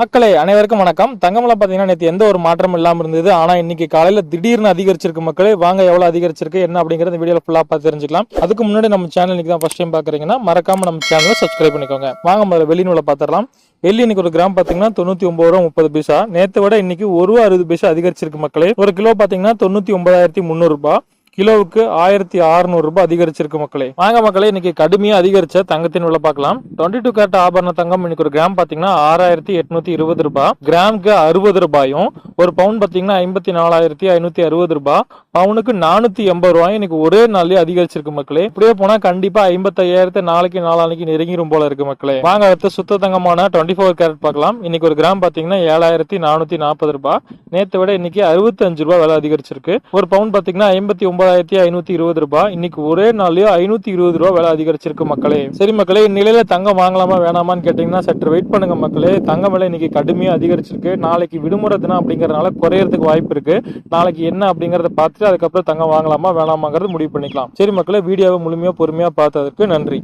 மக்களை அனைவருக்கும் வணக்கம். தங்கமலை பார்த்தீங்கன்னா நேற்று எந்த ஒரு மாற்றமும் இல்லாமல் இருந்தது. ஆனால் இன்னைக்கு காலையில் திடீர்னு அதிகரிச்சிருக்கு மக்களே. வாங்க எவ்வளோ அதிகரிச்சிருக்கு என்ன அப்படிங்கிறத வீடியோ ஃபுல்லாக பார்த்து தெரிஞ்சுக்கலாம். அதுக்கு முன்னாடி நம்ம சேனல் இன்னைக்கு தான் ஃபஸ்ட் டைம் பார்க்குறீங்கன்னா மறக்காம நம்ம சேனலை சப்ஸ்கிரைப் பண்ணிக்கோங்க. வாங்க முதல்ல வெளிநூலை பார்த்துடலாம். வெள்ளி இன்னைக்கு ஒரு கிராம் பார்த்தீங்கன்னா தொண்ணூற்றி ஒம்பது ரூபா முப்பது பைசா. நேற்று விட இன்னைக்கு ஒரு ரூபா அறுபது பைசா அதிகரிச்சிருக்கு மக்களே. ஒரு கிலோ பார்த்தீங்கன்னா தொண்ணூற்றி ஒன்பதாயிரத்தி முந்நூறுரூபா கிலோவுக்கு ஆயிரத்தி அறுநூறு ரூபாய் அதிகரிச்சிருக்கு மக்களே. வாங்க மக்களே இன்னைக்கு கடுமையா அதிகரிச்ச தங்கத்தின் விலை பார்க்கலாம். டுவெண்ட்டி டூ கேரட் ஆபரண தங்கம் இன்னைக்கு ஒரு கிராம் பாத்தீங்கன்னா ஆறாயிரத்தி எட்நூத்தி இருபது ரூபாய். கிராமுக்கு அறுபது ரூபாயும் ஒரு பவுன் பார்த்தீங்கன்னா ஐம்பத்தி நாலாயிரத்தி ஐநூத்தி அறுபது ரூபாய் பவுனுக்கு நானூத்தி எண்பது ரூபாயும் இன்னைக்கு ஒரே நாள்லயே அதிகரிச்சிருக்கு மக்களே. இப்படியே போனா கண்டிப்பா ஐம்பத்தையாயிரத்து நாளைக்கு நாளானைக்கு நெருங்கிரும் போல இருக்கு மக்களே. வாங்க அடுத்த சுத்த தங்கமான டுவெண்ட்டி ஃபோர் கேரட் பார்க்கலாம். இன்னைக்கு ஒரு கிராம் பாத்தீங்கன்னா ஏழாயிரத்தி நானூத்தி நாற்பது ரூபாய் நேற்று விட இன்னைக்கு அறுபத்தி அஞ்சு ரூபாய் விலை அதிகரிச்சிருக்கு. ஒரு பவுன் பாத்தீங்கன்னா ஐம்பத்தி ஒன்பதாயிரத்தி ஐநூத்தி இருபது ரூபாய் இன்னைக்கு ஒரே நாள்லயே ஐநூத்தி இருபது ரூபாய் விலை அதிகரிச்சிருக்கு மக்களே. சரி மக்களே இந்நிலையில தங்கம் வாங்கலாமா வேணாமான்னு கேட்டீங்கன்னா சற்று வெயிட் பண்ணுங்க மக்களே. தங்கம் விலை இன்னைக்கு கடுமையா அதிகரிச்சிருக்கு. நாளைக்கு விடுமுறை தினம் இருக்கிறதுனால குறையறதுக்கு வாய்ப்பு இருக்கு. நாளைக்கு என்ன அப்படிங்கறத பார்த்துட்டு அதுக்கப்புறம் தங்கம் வாங்கலாமா வேணாமாங்கிறது முடிவு பண்ணிக்கலாம். சரி மக்களை வீடியோவை முழுமையா பொறுமையா பார்த்ததற்கு நன்றி.